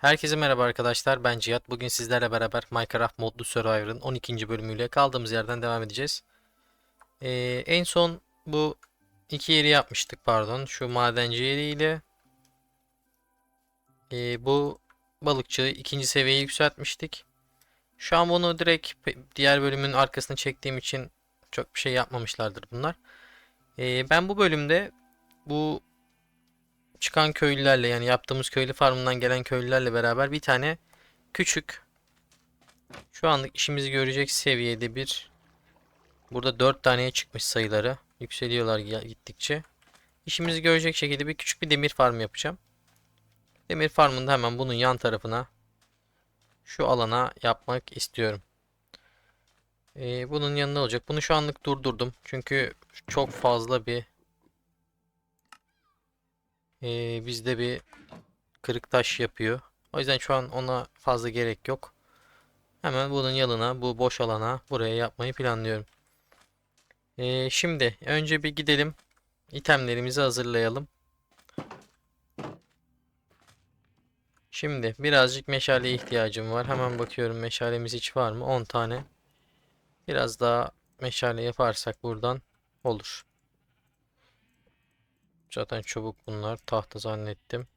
Herkese merhaba arkadaşlar. Ben Cihat. Bugün sizlerle beraber Minecraft Modlu Survivor'ın 12. bölümüyle kaldığımız yerden devam edeceğiz. Ee, en son bu iki yeri yapmıştık pardon. Şu madenci yeriyle ee, bu balıkçı ikinci seviyeye yükseltmiştik. Şu an bunu direkt diğer bölümün arkasına çektiğim için çok bir şey yapmamışlardır bunlar. Ee, ben bu bölümde bu çıkan köylülerle yani yaptığımız köylü farmından gelen köylülerle beraber bir tane küçük şu anlık işimizi görecek seviyede bir burada 4 taneye çıkmış sayıları yükseliyorlar gittikçe. İşimizi görecek şekilde bir küçük bir demir farm yapacağım. Demir farmını da hemen bunun yan tarafına şu alana yapmak istiyorum. Ee, bunun yanında olacak. Bunu şu anlık durdurdum. Çünkü çok fazla bir ee, bizde bir kırık taş yapıyor. O yüzden şu an ona fazla gerek yok. Hemen bunun yanına, bu boş alana buraya yapmayı planlıyorum. Ee, şimdi önce bir gidelim. itemlerimizi hazırlayalım. Şimdi birazcık meşaleye ihtiyacım var. Hemen bakıyorum meşalemiz hiç var mı? 10 tane. Biraz daha meşale yaparsak buradan olur. Zaten çubuk bunlar. Tahta zannettim.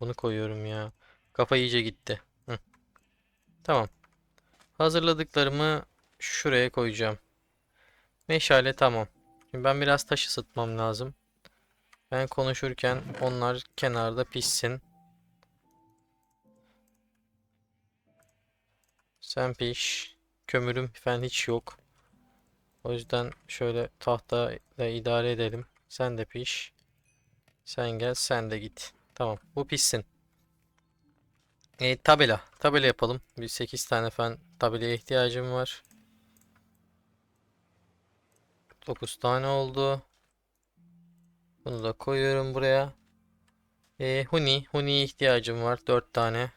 Bunu koyuyorum ya. Kafa iyice gitti. Hı. Tamam. Hazırladıklarımı şuraya koyacağım. Meşale tamam. Şimdi ben biraz taş ısıtmam lazım. Ben konuşurken onlar kenarda pişsin. Sen piş. Kömürüm falan hiç yok. O yüzden şöyle tahtayla idare edelim. Sen de piş. Sen gel, sen de git. Tamam, bu pişsin. E, tabela. Tabela yapalım. Bir 8 tane falan tabelaya ihtiyacım var. 9 tane oldu. Bunu da koyuyorum buraya. E, huni. Huni'ye ihtiyacım var. 4 tane.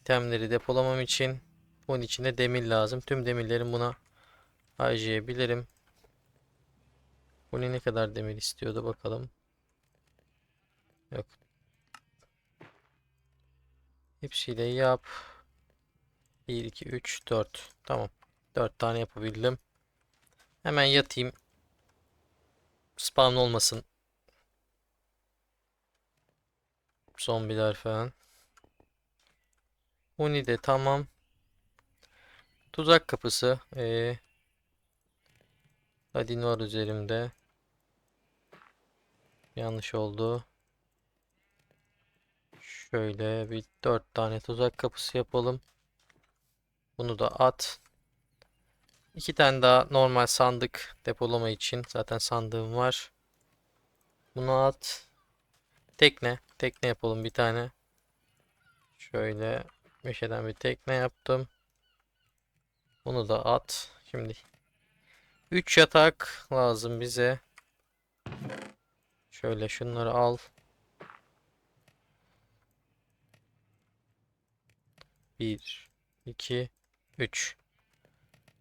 İtemleri depolamam için. Bunun için de demir lazım. Tüm demirlerimi buna harcayabilirim. Huni ne kadar demir istiyordu bakalım. Yok. Hepsiyle yap. 1, 2, 3, 4. Tamam. 4 tane yapabildim. Hemen yatayım. Spawn olmasın. Zombiler falan. Uni de tamam. Tuzak kapısı. Ee, Ladin var üzerimde. Yanlış oldu. Şöyle bir dört tane tuzak kapısı yapalım. Bunu da at. İki tane daha normal sandık depolama için. Zaten sandığım var. Bunu at. Tekne. Tekne yapalım bir tane. Şöyle meşeden bir tekne yaptım. Bunu da at. Şimdi 3 yatak lazım bize. Şöyle şunları al. 1, 2, 3.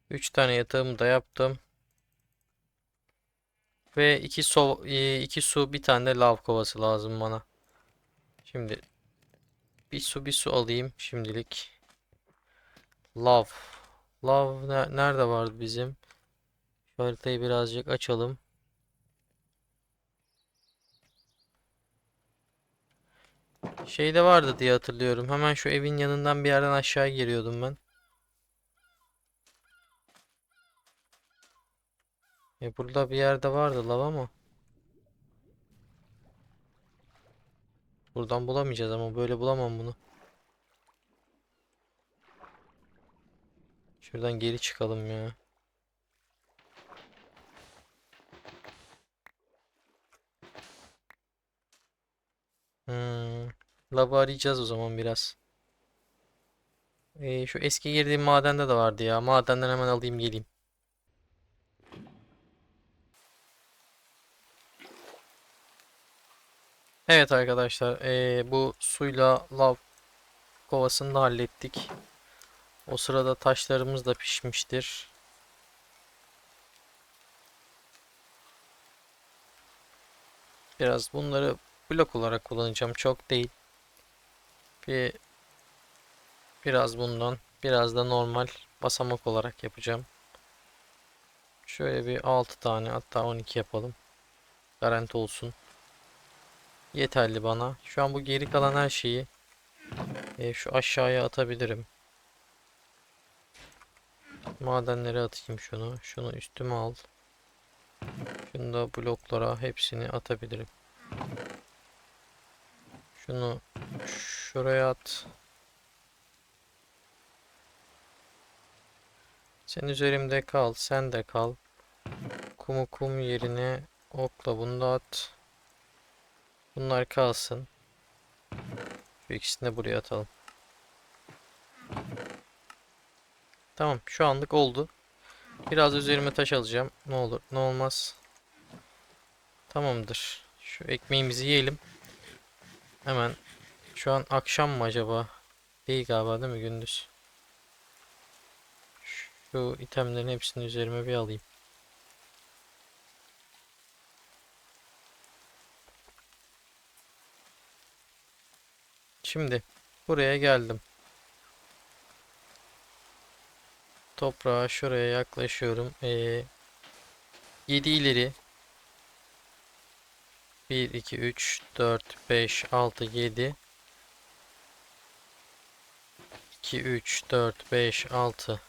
3 tane yatağımı da yaptım. Ve 2 su, 2 su, bir tane lav kovası lazım bana. Şimdi bir su bir su alayım şimdilik. Lav. Lav ne- nerede vardı bizim? Haritayı birazcık açalım. Şeyde vardı diye hatırlıyorum. Hemen şu evin yanından bir yerden aşağı giriyordum ben. E burada bir yerde vardı lav ama. Buradan bulamayacağız ama böyle bulamam bunu. Şuradan geri çıkalım ya. Hmm. Lavı arayacağız o zaman biraz. Ee, şu eski girdiğim madende de vardı ya. Madenden hemen alayım geleyim. Evet arkadaşlar, ee, bu suyla lav kovasını da hallettik. O sırada taşlarımız da pişmiştir. Biraz bunları blok olarak kullanacağım, çok değil. Bir Biraz bundan, biraz da normal basamak olarak yapacağım. Şöyle bir 6 tane hatta 12 yapalım. Garanti olsun. Yeterli bana. Şu an bu geri kalan her şeyi e, şu aşağıya atabilirim. Madenlere atayım şunu. Şunu üstüme al. Şunu da bloklara hepsini atabilirim. Şunu şuraya at. Sen üzerimde kal. Sen de kal. Kumu kum yerine okla bunu da at. Bunlar kalsın. Şu ikisini de buraya atalım. Tamam şu anlık oldu. Biraz üzerime taş alacağım. Ne olur ne olmaz. Tamamdır. Şu ekmeğimizi yiyelim. Hemen. Şu an akşam mı acaba? Değil galiba değil mi gündüz? Şu itemlerin hepsini üzerime bir alayım. Şimdi buraya geldim. Toprağa şuraya yaklaşıyorum. Ee, 7 ileri. 1, 2, 3, 4, 5, 6, 7. 2, 3, 4, 5, 6.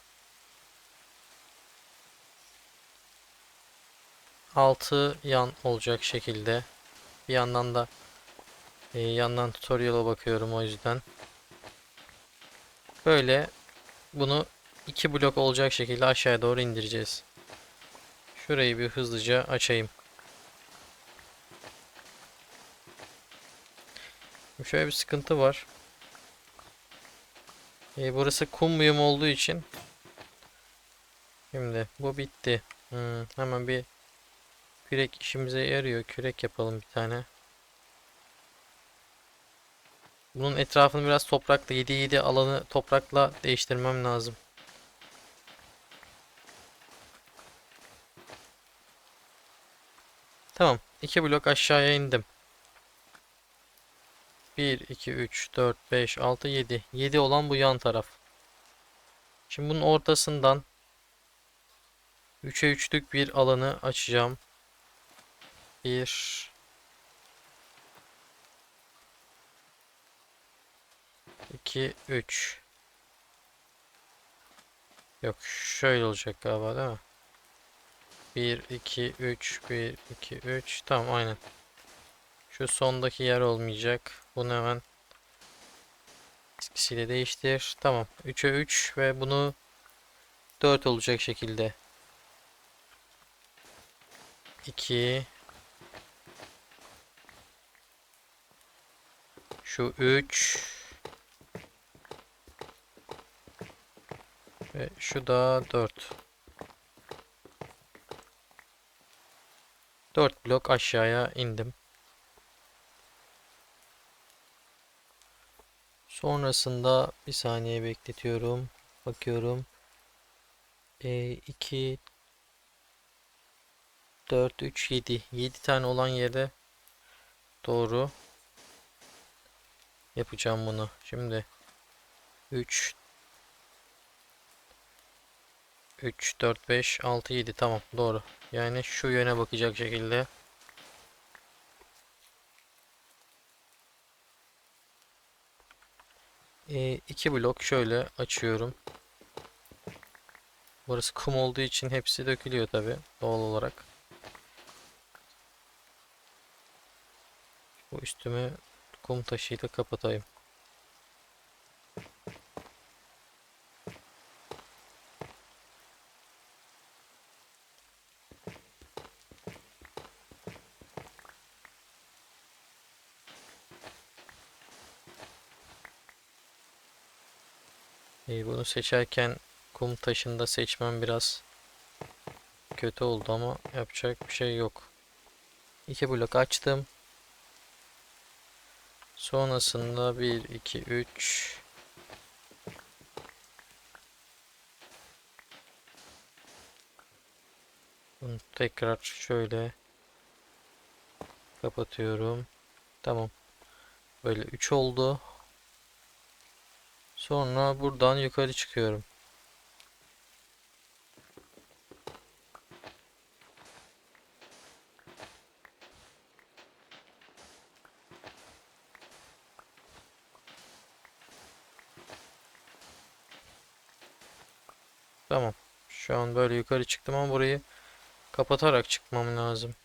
6 yan olacak şekilde. Bir yandan da e, yandan tutorial'a bakıyorum o yüzden. Böyle bunu iki blok olacak şekilde aşağıya doğru indireceğiz. Şurayı bir hızlıca açayım. Şöyle bir sıkıntı var. E, burası kum biyom olduğu için Şimdi bu bitti. Hmm, hemen bir kürek işimize yarıyor. Kürek yapalım bir tane. Bunun etrafını biraz toprakla 7-7 alanı toprakla değiştirmem lazım. Tamam. 2 blok aşağıya indim. 1, 2, 3, 4, 5, 6, 7. 7 olan bu yan taraf. Şimdi bunun ortasından 3'e 3'lük bir alanı açacağım. 1 2 3 Yok şöyle olacak galiba değil mi? 1 2 3 1 2 3 tamam aynen. Şu sondaki yer olmayacak. Bunu hemen eskisiyle değiştir. Tamam. 3'e 3 ve bunu 4 olacak şekilde. 2 Şu 3 ve şu da 4. 4 blok aşağıya indim. Sonrasında bir saniye bekletiyorum. Bakıyorum. E, 2 4 3 7 7 tane olan yere doğru yapacağım bunu. Şimdi 3 3 4 5 6 7 tamam doğru. Yani şu yöne bakacak şekilde e, iki blok şöyle açıyorum. Burası kum olduğu için hepsi dökülüyor tabi doğal olarak. Bu üstümü kum taşıyla kapatayım. İyi, bunu seçerken kum taşında seçmem biraz kötü oldu ama yapacak bir şey yok. İki blok açtım. Sonrasında 1, 2, 3 Bunu tekrar şöyle kapatıyorum. Tamam. Böyle 3 oldu. Sonra buradan yukarı çıkıyorum. Tamam. Şu an böyle yukarı çıktım ama burayı kapatarak çıkmam lazım.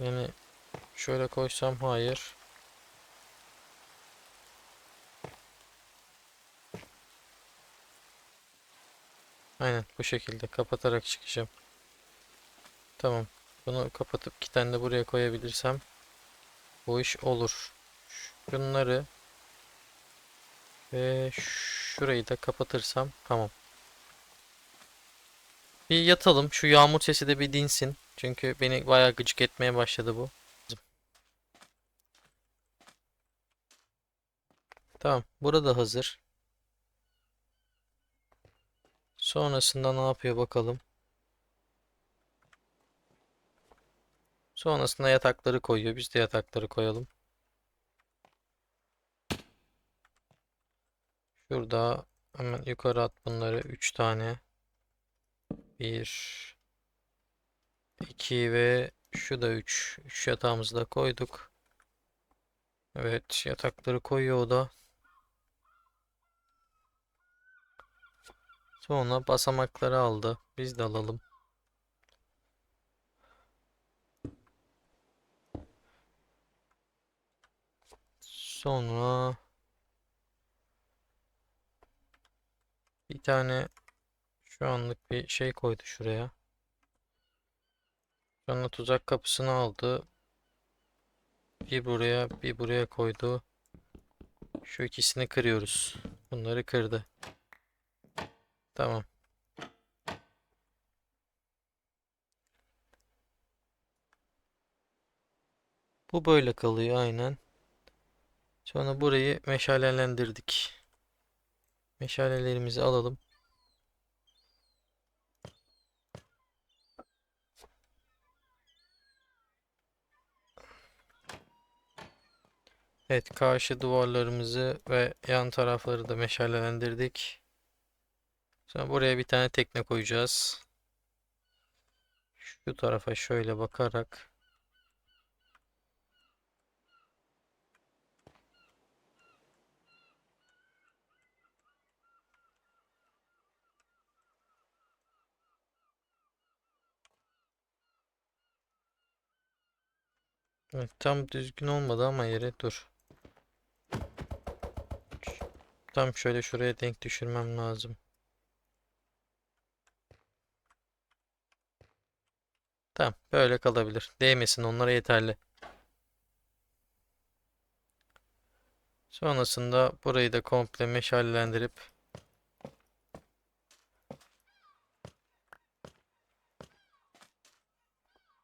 Yani şöyle koysam hayır. Aynen bu şekilde kapatarak çıkacağım. Tamam. Bunu kapatıp iki tane de buraya koyabilirsem bu iş olur. Şunları ve şurayı da kapatırsam tamam. Bir yatalım. Şu yağmur sesi de bir dinsin. Çünkü beni bayağı gıcık etmeye başladı bu. Tamam. Burada hazır. Sonrasında ne yapıyor bakalım. Sonrasında yatakları koyuyor. Biz de yatakları koyalım. Şurada hemen yukarı at bunları. 3 tane. 1 2 ve şu da 3. 3 yatağımızı da koyduk. Evet yatakları koyuyor o da. Sonra basamakları aldı. Biz de alalım. Sonra bir tane şu anlık bir şey koydu şuraya. Sonra tuzak kapısını aldı. Bir buraya bir buraya koydu. Şu ikisini kırıyoruz. Bunları kırdı. Tamam. Bu böyle kalıyor aynen. Sonra burayı meşalelendirdik. Meşalelerimizi alalım. Evet, karşı duvarlarımızı ve yan tarafları da meşalelendirdik. Sonra buraya bir tane tekne koyacağız. Şu tarafa şöyle bakarak Evet, tam düzgün olmadı ama yere dur. Tam şöyle şuraya denk düşürmem lazım. Tamam, böyle kalabilir. Değmesin onlara yeterli. Sonrasında burayı da komple meşalelendirip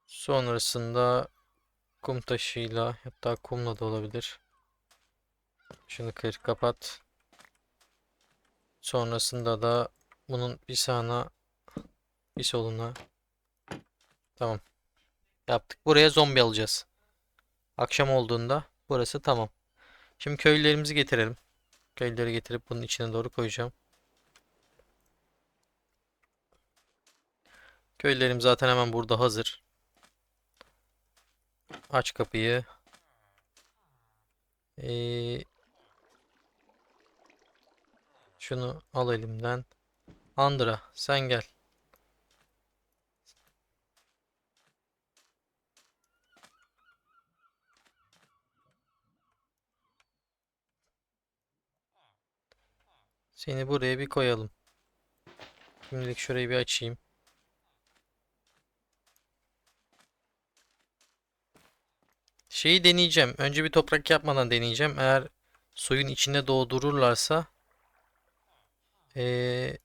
sonrasında kum taşıyla hatta kumla da olabilir. Şunu kır kapat. Sonrasında da bunun bir sağına bir soluna tamam yaptık. Buraya zombi alacağız. Akşam olduğunda burası tamam. Şimdi köylülerimizi getirelim. Köylüleri getirip bunun içine doğru koyacağım. Köylülerim zaten hemen burada hazır. Aç kapıyı. Ee, şunu al elimden. Andra sen gel. Seni buraya bir koyalım. Şimdilik şurayı bir açayım. Şeyi deneyeceğim. Önce bir toprak yapmadan deneyeceğim. Eğer suyun içinde doğdururlarsa ee,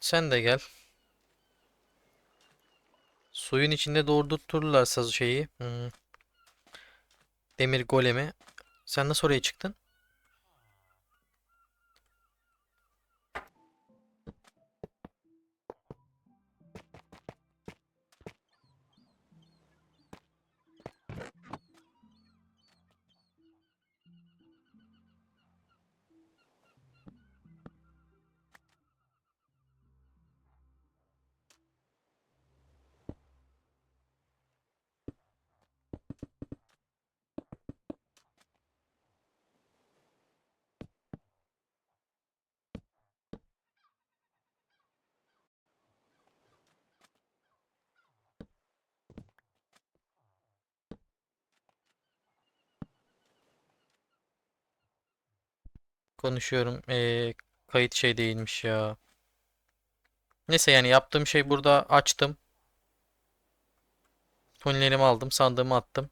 sen de gel. Suyun içinde doğdurturlarsa şeyi hmm, demir golemi. Sen nasıl oraya çıktın? Konuşuyorum. Ee, kayıt şey değilmiş ya. Neyse yani yaptığım şey burada açtım. Tunilerimi aldım. Sandığımı attım.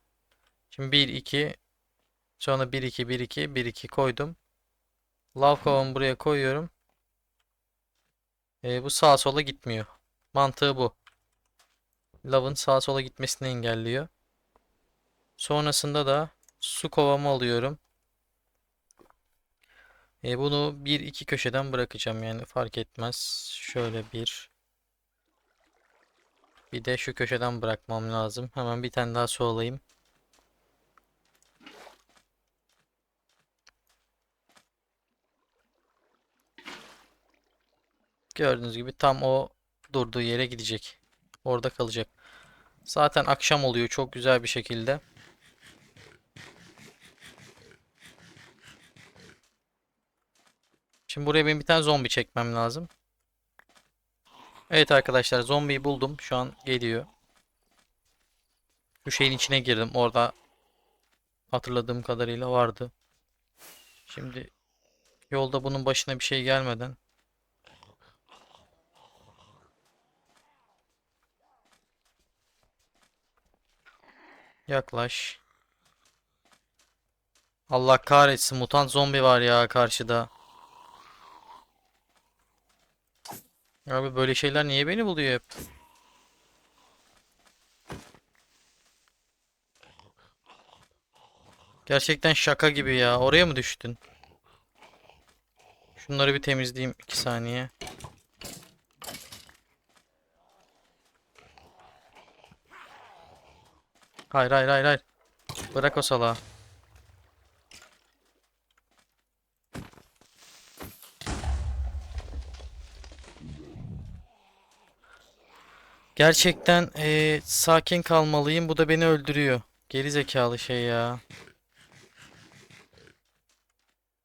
Şimdi 1 2 sonra 1 2 1 2 1 2 koydum. Lav kovamı buraya koyuyorum. Ee, bu sağa sola gitmiyor. Mantığı bu. Lavın sağa sola gitmesini engelliyor. Sonrasında da su kovamı alıyorum. E, bunu bir iki köşeden bırakacağım yani fark etmez. Şöyle bir. Bir de şu köşeden bırakmam lazım. Hemen bir tane daha su alayım. Gördüğünüz gibi tam o durduğu yere gidecek. Orada kalacak. Zaten akşam oluyor çok güzel bir şekilde. Şimdi buraya benim bir tane zombi çekmem lazım. Evet arkadaşlar zombiyi buldum. Şu an geliyor. Şu şeyin içine girdim. Orada hatırladığım kadarıyla vardı. Şimdi yolda bunun başına bir şey gelmeden yaklaş. Allah kahretsin mutant zombi var ya karşıda. Abi böyle şeyler niye beni buluyor hep? Gerçekten şaka gibi ya. Oraya mı düştün? Şunları bir temizleyeyim 2 saniye. Hayır hayır hayır hayır. Bırak o salağı. Gerçekten eee, sakin kalmalıyım. Bu da beni öldürüyor. Geri zekalı şey ya.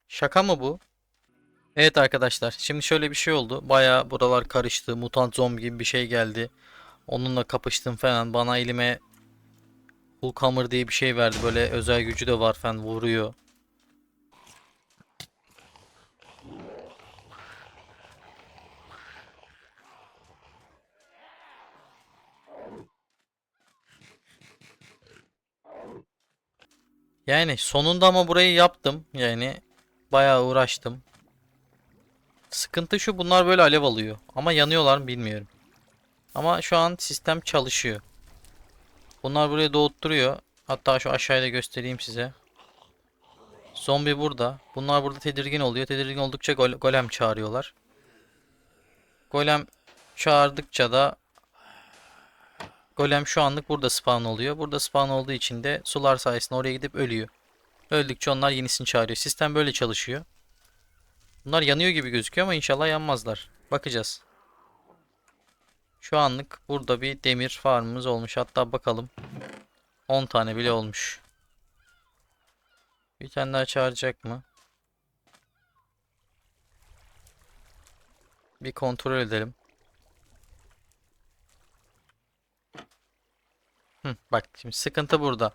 Şaka mı bu? Evet arkadaşlar. Şimdi şöyle bir şey oldu. Baya buralar karıştı. Mutant zombi gibi bir şey geldi. Onunla kapıştım falan. Bana elime Hulkhammer diye bir şey verdi. Böyle özel gücü de var falan. Vuruyor. Yani sonunda ama burayı yaptım. Yani bayağı uğraştım. Sıkıntı şu bunlar böyle alev alıyor. Ama yanıyorlar mı bilmiyorum. Ama şu an sistem çalışıyor. Bunlar buraya doğutturuyor. Hatta şu aşağıda göstereyim size. Zombi burada. Bunlar burada tedirgin oluyor. Tedirgin oldukça gol- golem çağırıyorlar. Golem çağırdıkça da golem şu anlık burada spawn oluyor. Burada spawn olduğu için de sular sayesinde oraya gidip ölüyor. Öldükçe onlar yenisini çağırıyor. Sistem böyle çalışıyor. Bunlar yanıyor gibi gözüküyor ama inşallah yanmazlar. Bakacağız. Şu anlık burada bir demir farmımız olmuş. Hatta bakalım. 10 tane bile olmuş. Bir tane daha çağıracak mı? Bir kontrol edelim. Hı, bak şimdi sıkıntı burada.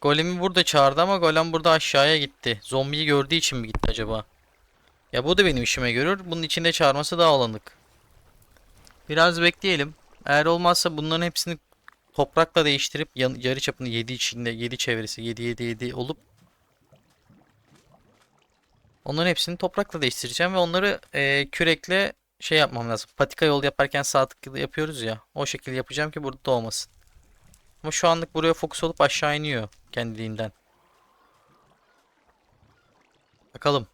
Golemi burada çağırdı ama golem burada aşağıya gitti. Zombiyi gördüğü için mi gitti acaba? Ya bu da benim işime görür. Bunun içinde çağırması daha olanık. Biraz bekleyelim. Eğer olmazsa bunların hepsini toprakla değiştirip yarı çapını 7 içinde 7 çevresi 7 7 7 olup onların hepsini toprakla değiştireceğim ve onları eee, kürekle şey yapmam lazım. Patika yol yaparken sağ yapıyoruz ya. O şekilde yapacağım ki burada olmasın. Ama şu anlık buraya fokus olup aşağı iniyor kendiliğinden. Bakalım.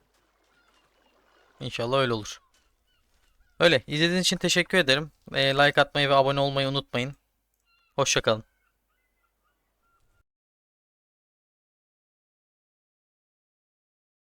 İnşallah öyle olur. Öyle. İzlediğiniz için teşekkür ederim. Ee, like atmayı ve abone olmayı unutmayın. Hoşçakalın.